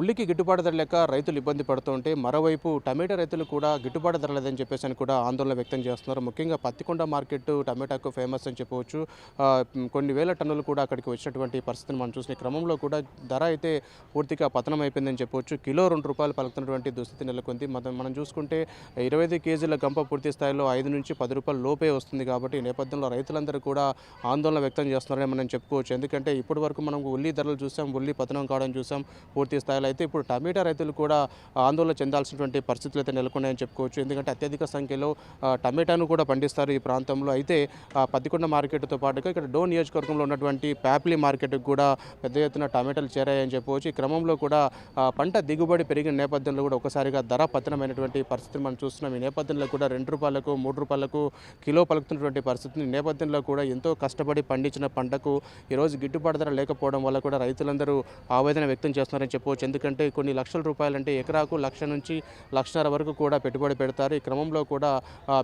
ఉల్లికి గిట్టుబాటు ధర లేక రైతులు ఇబ్బంది పడుతుంటే మరోవైపు టమాటా రైతులు కూడా గిట్టుబాటు ధర లేదని చెప్పేసి అని కూడా ఆందోళన వ్యక్తం చేస్తున్నారు. ముఖ్యంగా పత్తికొండ మార్కెట్ టమాటాకు ఫేమస్ అని చెప్పవచ్చు. కొన్ని వేల టన్నులు కూడా అక్కడికి వచ్చినటువంటి పరిస్థితిని మనం చూసిన క్రమంలో కూడా ధర అయితే పూర్తిగా పతనం అయిపోయిందని చెప్పవచ్చు. కిలో రెండు రూపాయలు పలుకుతున్నటువంటి దుస్థితి నెలకొంది. మనం మనం చూసుకుంటే ఇరవై ఐదు కేజీల గంప పూర్తి స్థాయిలో ఐదు నుంచి పది రూపాయలు లోపే వస్తుంది కాబట్టి ఈ నేపథ్యంలో రైతులందరూ కూడా ఆందోళన వ్యక్తం చేస్తున్నారని మనం చెప్పుకోవచ్చు. ఎందుకంటే ఇప్పటి వరకు మనం ఉల్లి ధరలు చూసాం ఉల్లి పతనం కావడం చూసాం పూర్తి స్థాయిలో అయితే ఇప్పుడు టమాటా రైతులు కూడా ఆందోళన చెందాల్సినటువంటి పరిస్థితులు అయితే నెలకొన్నాయని చెప్పుకోవచ్చు. ఎందుకంటే అత్యధిక సంఖ్యలో టమాటాను కూడా పండిస్తారు ఈ ప్రాంతంలో. అయితే పత్తికొండ మార్కెట్తో పాటుగా ఇక్కడ డో నియోజకవర్గంలో ఉన్నటువంటి ప్యాప్లీ మార్కెట్కి కూడా పెద్ద ఎత్తున టమాటాలు చేరాయని చెప్పవచ్చు. ఈ క్రమంలో కూడా పంట దిగుబడి పెరిగిన నేపథ్యంలో కూడా ఒకసారిగా ధర పతనమైనటువంటి పరిస్థితిని మనం చూస్తున్నాం. ఈ నేపథ్యంలో కూడా రెండు రూపాయలకు మూడు రూపాయలకు కిలో పలుకుతున్నటువంటి పరిస్థితిని నేపథ్యంలో కూడా ఎంతో కష్టపడి పండించిన పంటకు ఈరోజు గిట్టుబాటు ధర లేకపోవడం వల్ల కూడా రైతులందరూ ఆవేదన వ్యక్తం చేస్తున్నారని చెప్పవచ్చు. ఎందుకంటే కొన్ని లక్షల రూపాయలంటే ఎకరాకు లక్ష నుంచి లక్షన్నర వరకు కూడా పెట్టుబడి పెడతారు. ఈ క్రమంలో కూడా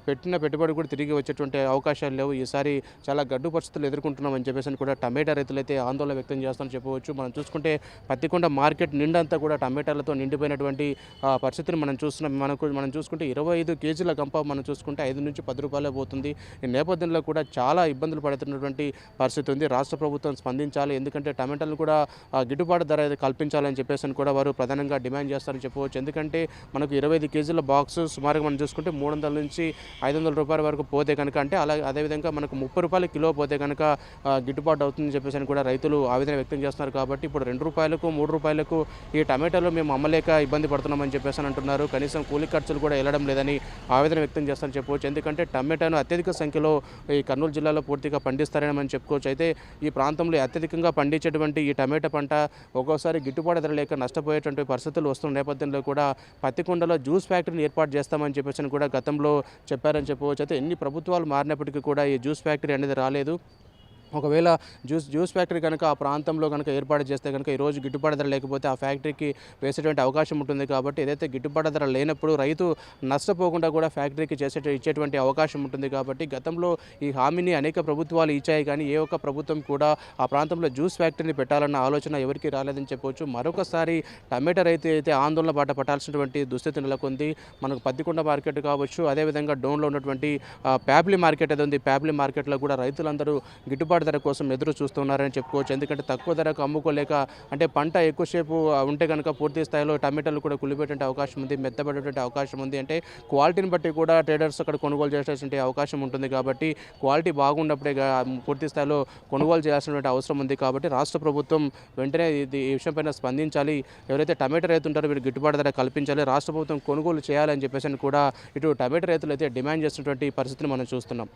పెట్టిన పెట్టుబడి కూడా తిరిగి వచ్చేటువంటి అవకాశాలు లేవు. ఈసారి చాలా గడ్డు పరిస్థితులు ఎదుర్కొంటున్నామని చెప్పేసి కూడా టమాటా రైతులైతే ఆందోళన వ్యక్తం చేస్తారని చెప్పవచ్చు. మనం చూసుకుంటే పత్తికొండ మార్కెట్ నిండంతా కూడా టమాటాలతో నిండిపోయినటువంటి పరిస్థితిని మనం చూస్తున్నాం. మనకు మనం చూసుకుంటే ఇరవై ఐదు కేజీల గంప మనం చూసుకుంటే ఐదు నుంచి పది రూపాయలే పోతుంది. ఈ నేపథ్యంలో కూడా చాలా ఇబ్బందులు పడుతున్నటువంటి పరిస్థితి ఉంది. రాష్ట్ర ప్రభుత్వం స్పందించాలి. ఎందుకంటే టమాటాలు కూడా గిట్టుబాటు ధర కల్పించాలని చెప్పేసి కూడా వారు ప్రధానంగా డిమాండ్ చేస్తారని చెప్పవచ్చు. ఎందుకంటే మనకు ఇరవై ఐదు కేజీల బాక్స్ సుమారుగా మనం చూసుకుంటే మూడు వందల నుంచి ఐదు వందల రూపాయల వరకు పోతే కనుక అంటే అలా అదేవిధంగా మనకు ముప్పై రూపాయల కిలో పోతే కనుక గిట్టుబాటు అవుతుందని చెప్పేసి అని కూడా రైతులు ఆవేదన వ్యక్తం చేస్తున్నారు. కాబట్టి ఇప్పుడు రెండు రూపాయలకు మూడు రూపాయలకు ఈ టమాటాలు మేము అమ్మలేక ఇబ్బంది పడుతున్నామని చెప్పేసి అంటున్నారు. కనీసం కూలి ఖర్చులు కూడా వెళ్ళడం లేదని ఆవేదన వ్యక్తం చేస్తారని చెప్పవచ్చు. ఎందుకంటే టమాటాను అత్యధిక సంఖ్యలో ఈ కర్నూలు జిల్లాలో పూర్తిగా పండిస్తారని మనం చెప్పుకోవచ్చు అయితే ఈ ప్రాంతంలో అత్యధికంగా పండించేటువంటి ఈ టమాటా పంట ఒక్కోసారి గిట్టుబాటు ధర లేక నష్టపోయేటువంటి పరిస్థితులు వస్తున్న నేపథ్యంలో కూడా పత్తికొండలో జ్యూస్ ఫ్యాక్టరీని ఏర్పాటు చేస్తామని చెప్పేసి కూడా గతంలో చెప్పారని చెప్పవచ్చు. అయితే ఎన్ని ప్రభుత్వాలు మారినప్పటికీ కూడా ఈ జ్యూస్ ఫ్యాక్టరీ అనేది రాలేదు. ఒకవేళ జ్యూస్ జ్యూస్ ఫ్యాక్టరీ కనుక ఆ ప్రాంతంలో కనుక ఏర్పాటు చేస్తే కనుక ఈరోజు గిట్టుబాటు ధర లేకపోతే ఆ ఫ్యాక్టరీకి వేసేటువంటి అవకాశం ఉంటుంది కాబట్టి ఏదైతే గిట్టుబాటు ధర లేనప్పుడు రైతు నష్టపోకుండా కూడా ఫ్యాక్టరీకి చేసే ఇచ్చేటువంటి అవకాశం ఉంటుంది కాబట్టి గతంలో ఈ హామీని అనేక ప్రభుత్వాలు ఇచ్చాయి కానీ ఏ ఒక్క ప్రభుత్వం కూడా ఆ ప్రాంతంలో జ్యూస్ ఫ్యాక్టరీని పెట్టాలన్న ఆలోచన ఎవరికి రాలేదని చెప్పవచ్చు మరొకసారి టమాటా రైతు అయితే ఆందోళన బాట పట్టాల్సినటువంటి దుస్థితి నెలకొంది. మనకు పత్తికొండ మార్కెట్ కావచ్చు అదేవిధంగా డోన్లో ఉన్నటువంటి ప్యాబ్లీ మార్కెట్ ఏదో ఉంది. ప్యాబ్లీ మార్కెట్లో కూడా రైతులందరూ గిట్టుబాటు ధర కోసం ఎదురు చూస్తున్నారని చెప్పుకోవచ్చు. ఎందుకంటే తక్కువ ధరకు అమ్ముకోలేక అంటే పంట ఎక్కువసేపు ఉంటే కనుక పూర్తి స్థాయిలో టమాటాలు కూడా కులిపేటువంటి అవకాశం ఉంది మెత్తబడేటువంటి అవకాశం ఉంది. అంటే క్వాలిటీని బట్టి కూడా ట్రేడర్స్ అక్కడ కొనుగోలు చేసేటువంటి అవకాశం ఉంటుంది కాబట్టి క్వాలిటీ బాగున్నప్పుడే పూర్తి స్థాయిలో కొనుగోలు చేయాల్సినటువంటి అవసరం ఉంది కాబట్టి రాష్ట్ర ప్రభుత్వం వెంటనే ఇది ఈ విషయంపైన స్పందించాలి. ఎవరైతే టమాటా రైతు ఉంటారో వీరు గిట్టుబాటు ధర కల్పించాలి. రాష్ట్ర ప్రభుత్వం కొనుగోలు చేయాలని చెప్పేసి కూడా ఇటు టమాటా రైతులు అయితే డిమాండ్ చేస్తున్నటువంటి పరిస్థితిని మనం చూస్తున్నాం.